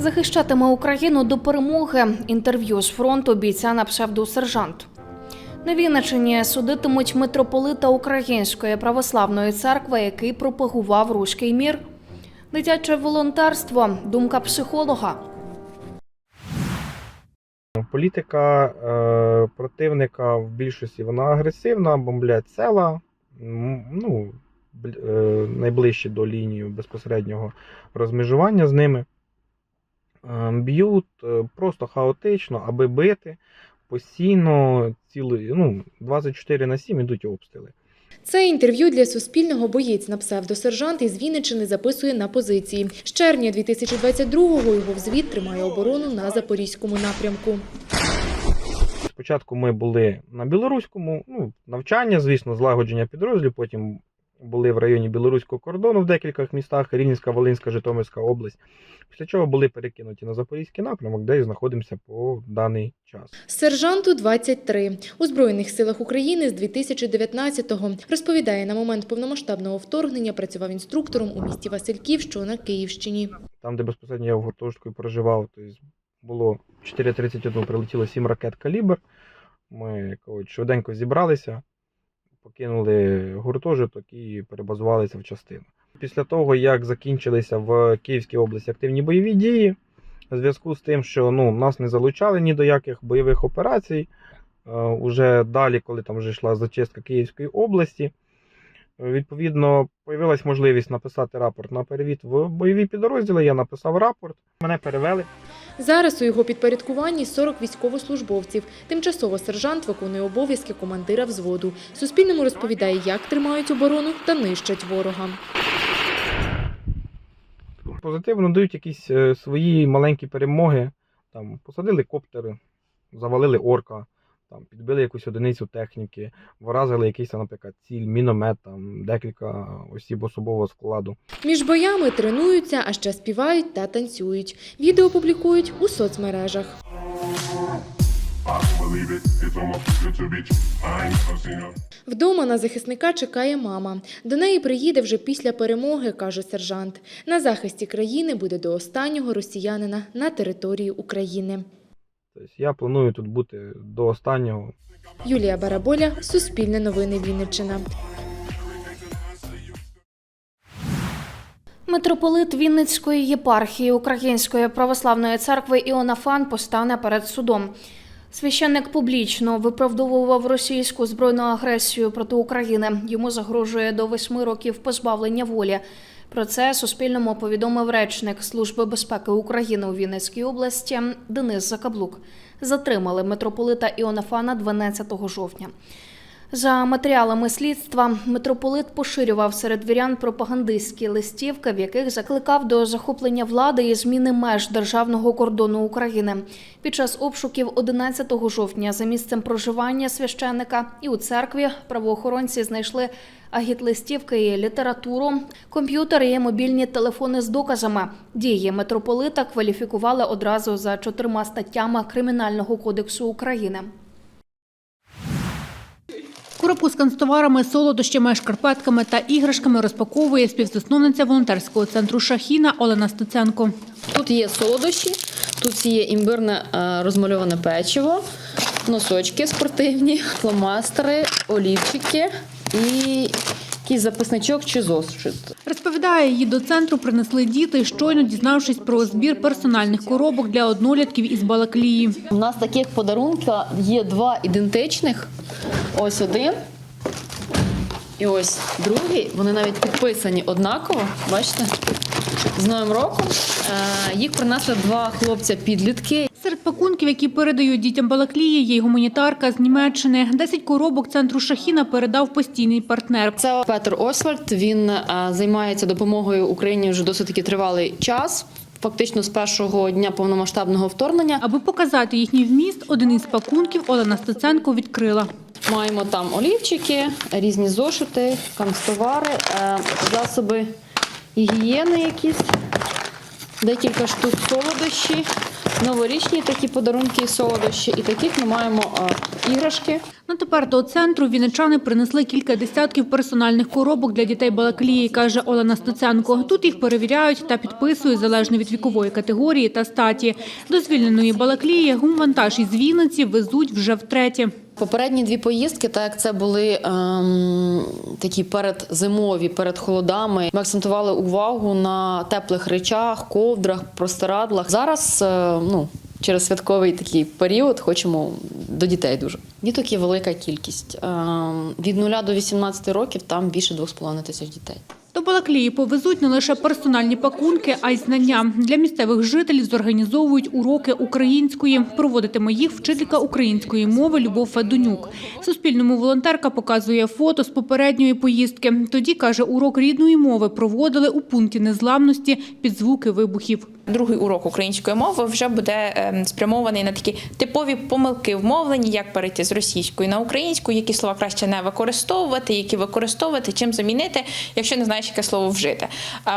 Захищатиме Україну до перемоги. Інтерв'ю з фронту бійця на псевдосержант. На Вінничині судитимуть митрополита Української православної церкви, який пропагував руський мір. Дитяче волонтерство, думка психолога. Політика е, противника в більшості вона агресивна, бомблять села, ну, е, найближчі до лінії безпосереднього розмежування з ними. Е, б'ють е, просто хаотично, аби бити. Постійно цілий, ну, 24 на 7 ідуть обстріли. Це інтерв'ю для Суспільного боєць на псевдосержант із Вінниччини записує на позиції. З червня 2022-го його взвід тримає оборону на Запорізькому напрямку. Спочатку ми були на білоруському, ну, навчання, звісно, злагодження підрозділів, потім були в районі білоруського кордону в декількох містах, Рівненська, Волинська, Житомирська область. Після чого були перекинуті на Запорізький напрямок, де і знаходимося по даний час. Сержанту 23. У Збройних силах України з 2019-го. Розповідає, на момент повномасштабного вторгнення працював інструктором у місті Васильків, що на Київщині. Там, де безпосередньо я в гуртожитку і проживав, то було 4.31, прилетіло 7 ракет калібр. Ми швиденько зібралися, покинули гуртожиток і перебазувалися в частину. Після того, як закінчилися в Київській області активні бойові дії, в зв'язку з тим, що ну, нас не залучали ні до яких бойових операцій, е, уже далі, коли там вже йшла зачистка Київської області, відповідно, появилась можливість написати рапорт на перевід в бойові підрозділи. Я написав рапорт, мене перевели. Зараз у його підпорядкуванні 40 військовослужбовців. Тимчасово сержант виконує обов'язки командира взводу. Суспільному розповідає, як тримають оборону та нищать ворога. Позитивно дають якісь е, свої маленькі перемоги. Там посадили коптери, завалили орка, там підбили якусь одиницю техніки, вразили якийсь, наприклад, ціль, міномет, там декілька осіб особового складу. Між боями тренуються, а ще співають та танцюють. Відео публікують у соцмережах. Вдома на захисника чекає мама. До неї приїде вже після перемоги, каже сержант. На захисті країни буде до останнього росіянина на території України. Тобто я планую тут бути до останнього. Юлія Бараболя, Суспільне новини Вінниччина. Митрополит Вінницької єпархії Української православної церкви Іонафан постане перед судом. Священник публічно виправдовував російську збройну агресію проти України. Йому загрожує до восьми років позбавлення волі. Про це Суспільному повідомив речник Служби безпеки України у Вінницькій області Денис Закаблук. Затримали митрополита Іонафана 12 жовтня. За матеріалами слідства, митрополит поширював серед вірян пропагандистські листівки, в яких закликав до захоплення влади і зміни меж державного кордону України. Під час обшуків 11 жовтня за місцем проживання священника і у церкві правоохоронці знайшли агітлистівки і літературу, комп'ютери і мобільні телефони з доказами. Дії митрополита кваліфікували одразу за чотирма статтями Кримінального кодексу України. Коробку з канцтоварами, солодощами, шкарпетками та іграшками розпаковує співзасновниця волонтерського центру Шахіна Олена Стеценко. Тут є солодощі, тут є імбирне е, розмальоване печиво, носочки спортивні, фломастери, олівчики і якийсь записничок чи зошит. Розповідає, її до центру принесли діти, щойно дізнавшись про збір персональних коробок для однолітків із Балаклії. У нас таких подарунків є два ідентичних. Ось один. І ось другий. Вони навіть підписані однаково. Бачите? З Новим роком. Е, Їх принесли два хлопця-підлітки. Серед пакунків, які передають дітям Балаклії, є й гуманітарка з Німеччини. Десять коробок центру Шахіна передав постійний партнер. Це Петр Освальд. Він е, займається допомогою Україні вже досить таки тривалий час. Фактично з першого дня повномасштабного вторгнення Аби показати їхній вміст, один із пакунків Олена Стеценко відкрила. маємо там олівчики, різні зошити, канцтовари, е, засоби гігієни якісь, декілька штук солодощі, новорічні такі подарунки і солодощі, і таких ми маємо іграшки. Ну тепер до центру вінничани принесли кілька десятків персональних коробок для дітей Балаклії, каже Олена Стеценко. Тут їх перевіряють та підписують залежно від вікової категорії та статі. До звільненої Балаклії гумвантаж із Вінниці везуть вже втретє. Попередні дві поїздки, так як це були ем, такі передзимові, перед холодами. Ми акцентували увагу на теплих речах, ковдрах, простирадлах. Зараз е, ну, через святковий такий період хочемо до дітей дуже. Діток є велика кількість. Ем, від 0 до 18 років там більше 2,5 тисяч дітей. До Балаклії повезуть не лише персональні пакунки, а й знання. Для місцевих жителів зорганізовують уроки української. Проводитиме їх вчителька української мови Любов Федунюк. Суспільному волонтерка показує фото з попередньої поїздки. Тоді, каже, урок рідної мови проводили у пункті незламності під звуки вибухів. Другий урок української мови вже буде ем, спрямований на такі типові помилки в мовленні, як перейти з російської на українську, які слова краще не використовувати, які використовувати, чим замінити, якщо не знаєш, яке слово вжити.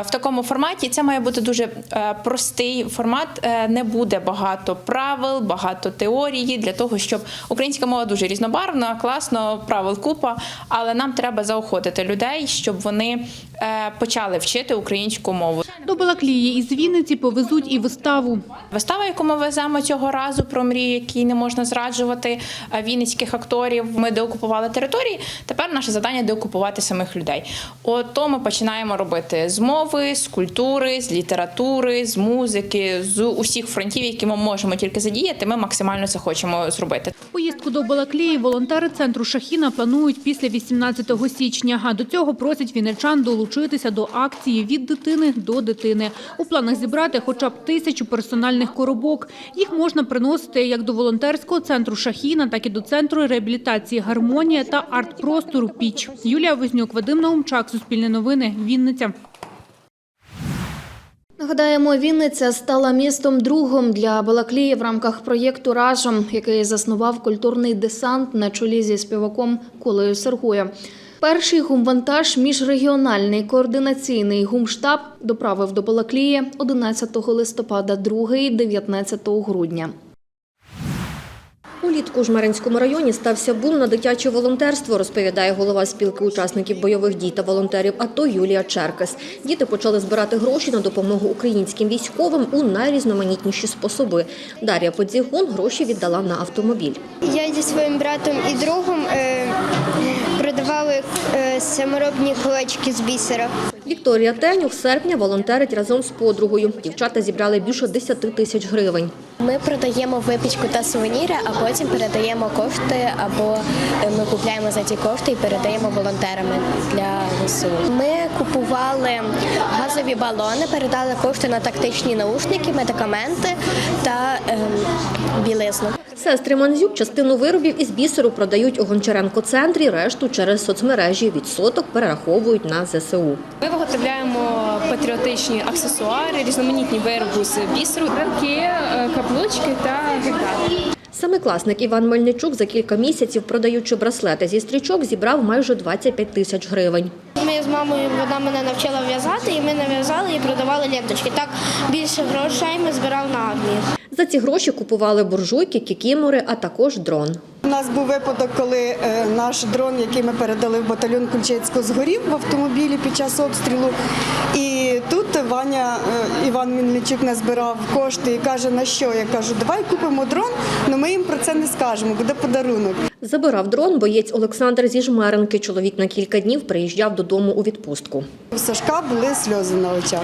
В такому форматі це має бути дуже е, простий формат. Е, Не буде багато правил, багато теорії для того, щоб українська мова дуже різнобарвна, класно, правил купа, але нам треба заохотити людей, щоб вони е, почали вчити українську мову. До Балаклії із Вінниці повезуть і виставу. Вистава, яку ми веземо цього разу про мрію, якій не можна зраджувати е, вінницьких акторів. Ми деокупували території. Тепер наше завдання деокупувати самих людей. От то ми починаємо робити з мови, з культури, з літератури, з музики, з усіх фронтів, які ми можемо тільки задіяти. Ми максимально це хочемо зробити. Поїздку до Балаклії волонтери центру Шахіна планують після 18 січня. А до цього просять вінничан долучитися до акції від дитини до дитини. У планах зібрати хоча б тисячу персональних коробок. Їх можна приносити як до волонтерського центру Шахіна, так і до центру реабілітації Гармонія та арт-простору Піч. Юлія Вознюк, Вадим Наумчак, Суспільне новини, Вінниця. Нагадаємо, Вінниця стала містом другом для Балаклії в рамках проєкту Разом, який заснував культурний десант на чолі зі співаком Колею Сергоєм. Перший гумвантаж міжрегіональний координаційний гумштаб доправив до Балаклії 11 листопада, другий 19 грудня. Улітку у Жмеринському районі стався бум на дитяче волонтерство, розповідає голова спілки учасників бойових дій та волонтерів АТО Юлія Черкес. Діти почали збирати гроші на допомогу українським військовим у найрізноманітніші способи. Дар'я Подзігун гроші віддала на автомобіль. Я зі своїм братом і другом е, е, саморобні колечки з бісера. Вікторія Тенюк серпня волонтерить разом з подругою. Дівчата зібрали більше 10 тисяч гривень. Ми продаємо випічку та сувеніри, а потім передаємо кошти, або е, ми купляємо за ті кошти і передаємо волонтерами для ВСУ. Ми купували газові балони, передали кошти на тактичні наушники, медикаменти та ем, білизну. Сестри Манзюк частину виробів із бісеру продають у Гончаренко-центрі, решту через соцмережі. Відсоток перераховують на ЗСУ. Ми виготовляємо патріотичні аксесуари, різноманітні вироби з бісеру, ранки, каблучки та гітари. Семикласник Іван Мельничук за кілька місяців, продаючи браслети зі стрічок, зібрав майже 25 тисяч гривень. Ми з мамою вона мене навчила в'язати, і ми нав'язали і продавали ленточки. Так більше грошей ми збирали на армію. За ці гроші купували буржуйки, кікімори, а також дрон. У нас був випадок, коли е, наш дрон, який ми передали в батальйон Кульчицького, згорів в автомобілі під час обстрілу. І тут Ваня е, Іван Мельничук назбирав кошти і каже, на що? Я кажу, давай купимо дрон, але ми їм про це не скажемо, буде подарунок. Забирав дрон боєць Олександр зі Жмеренки. Чоловік на кілька днів приїжджав додому у відпустку. У Сашка були сльози на очах.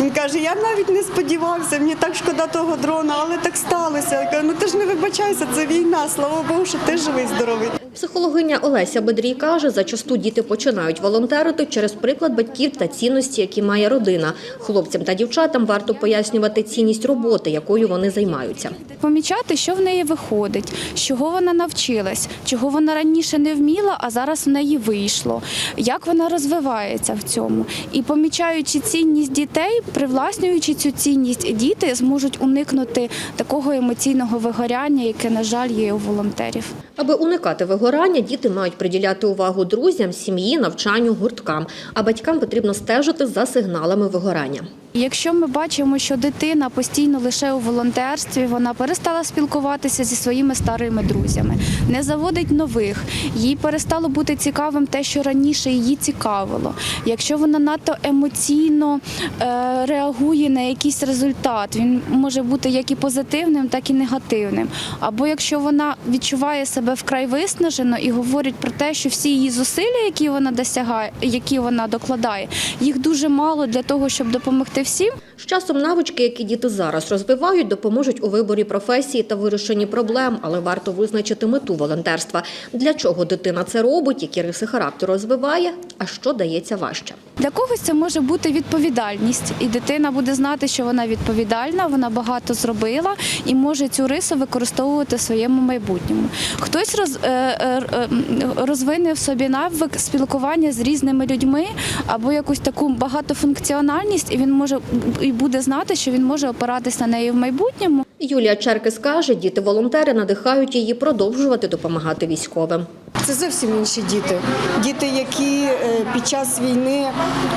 Він каже, я навіть не сподівався, мені так шкода того дрона, але так сталося. Я кажу, ну ти ж не вибачайся, це війна, слава Богу, що ти живий, здоровий. Психологиня Олеся Бедрій каже, зачасту діти починають волонтерити через приклад батьків та цінності, які має родина. Хлопцям та дівчатам варто пояснювати цінність роботи, якою вони займаються. Помічати, що в неї виходить, з чого вона навчилась, чого вона раніше не вміла, а зараз в неї вийшло, як вона розвивається в цьому. І помічаючи цінність дітей, привласнюючи цю цінність, діти зможуть уникнути такого емоційного вигоряння, яке, на жаль, є у волонтерів. Аби уникати вигорання, вигорання, діти мають приділяти увагу друзям, сім'ї, навчанню, гурткам. А батькам потрібно стежити за сигналами вигорання. Якщо ми бачимо, що дитина постійно лише у волонтерстві, вона перестала спілкуватися зі своїми старими друзями, не заводить нових, їй перестало бути цікавим те, що раніше її цікавило. Якщо вона надто емоційно е, реагує на якийсь результат, він може бути як і позитивним, так і негативним. Або якщо вона відчуває себе вкрай виснажено і говорить про те, що всі її зусилля, які вона досягає, які вона докладає, їх дуже мало для того, щоб допомогти всім. З часом навички, які діти зараз розвивають, допоможуть у виборі професії та вирішенні проблем, але варто визначити мету волонтерства. Для чого дитина це робить, які риси характеру розвиває, а що дається важче. Для когось це може бути відповідальність, і дитина буде знати, що вона відповідальна, вона багато зробила і може цю рису використовувати в своєму майбутньому. Хтось роз, е, е, е, розвине в собі навик спілкування з різними людьми або якусь таку багатофункціональність, і він може і буде знати, що він може опиратись на неї в майбутньому. Юлія Черкес каже, діти-волонтери надихають її продовжувати допомагати військовим. Це зовсім інші діти. Діти, які е, під час війни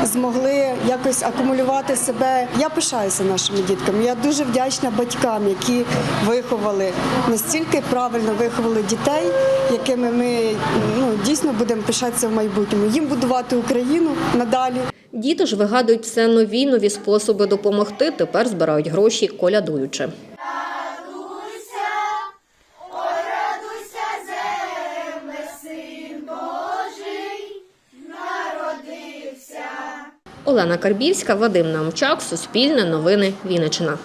змогли якось акумулювати себе. Я пишаюся нашими дітками. Я дуже вдячна батькам, які виховали настільки правильно виховали дітей, якими ми ну, дійсно будемо пишатися в майбутньому. Їм будувати Україну надалі. Діти ж вигадують все нові нові способи допомогти. Тепер збирають гроші, колядуючи. Олена Карбівська, Вадим Намчак, Суспільне новини, Вінниччина.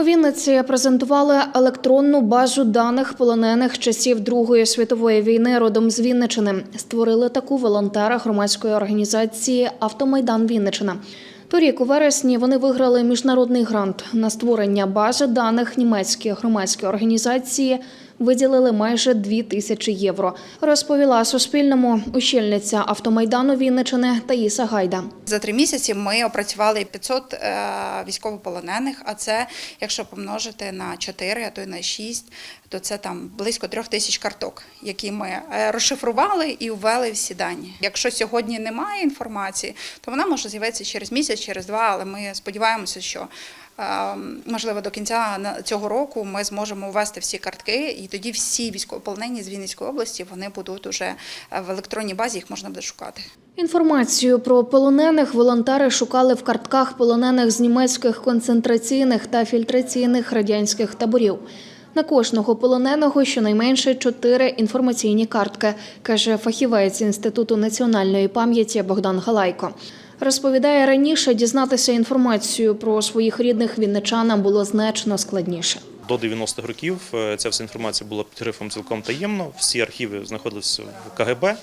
У Вінниці презентували електронну базу даних полонених часів Другої світової війни родом з Вінничини. Створили таку волонтери громадської організації Автомайдан Вінничина. Торік у вересні вони виграли міжнародний грант на створення бази даних німецької громадської організації. Виділили майже 2 тисячі євро. Розповіла Суспільному очільниця автомайдану Вінничини Таїса Гайда. За три місяці ми опрацювали 500 е, військовополонених, а це, якщо помножити на 4, а то й на 6, то це там близько трьох тисяч карток, які ми е, розшифрували і ввели всі дані. Якщо сьогодні немає інформації, то вона може з'явитися через місяць, через два, але ми сподіваємося, що можливо до кінця цього року ми зможемо ввести всі картки, і тоді всі військовополонені з Вінницької області вони будуть уже е, в електронній базі, їх можна буде шукати. Інформацію про полонених волонтери шукали в картках полонених з німецьких концентраційних та фільтраційних радянських таборів. На кожного полоненого щонайменше чотири інформаційні картки, каже фахівець Інституту національної пам'яті Богдан Галайко. Розповідає, раніше дізнатися інформацію про своїх рідних вінничанам було значно складніше. До 90-х років е, ця вся інформація була під грифом цілком таємно. Всі архіви знаходилися в КГБ.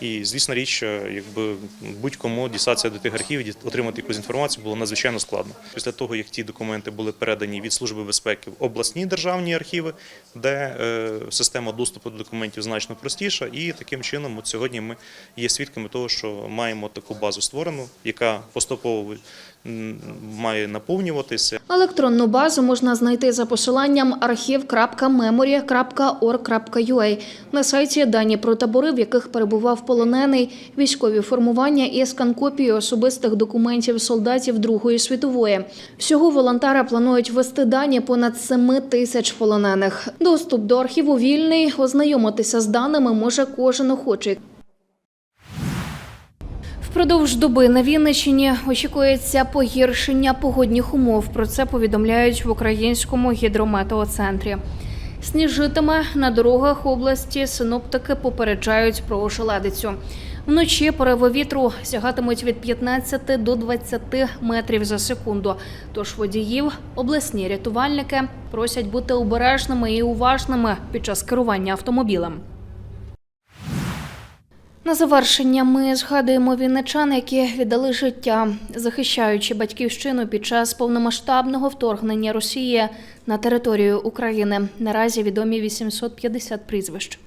І, звісно річ, якби будь-кому дістатися до тих архівів, отримати якусь інформацію було надзвичайно складно. Після того, як ті документи були передані від Служби безпеки в обласні державні архіви, де е, система доступу до документів значно простіша, і таким чином, от сьогодні ми є свідками того, що маємо таку базу створену, яка поступово має наповнюватися. Електронну базу можна знайти за посиланням archiv.memory.org.ua. На сайті дані про табори, в яких перебував полонений, військові формування і скан-копії особистих документів солдатів Другої світової. Всього волонтери планують ввести дані понад 7 тисяч полонених. Доступ до архіву вільний. Ознайомитися з даними може кожен охочий. Впродовж доби на Вінниччині очікується погіршення погодних умов. Про це повідомляють в українському гідрометеоцентрі. Сніжитиме на дорогах області. Синоптики попереджають про ошеледицю. Вночі пориви вітру сягатимуть від 15 до 20 метрів за секунду. Тож водіїв обласні рятувальники просять бути обережними і уважними під час керування автомобілем. На завершення ми згадуємо вінничан, які віддали життя, захищаючи батьківщину під час повномасштабного вторгнення Росії на територію України. Наразі відомі 850 прізвищ.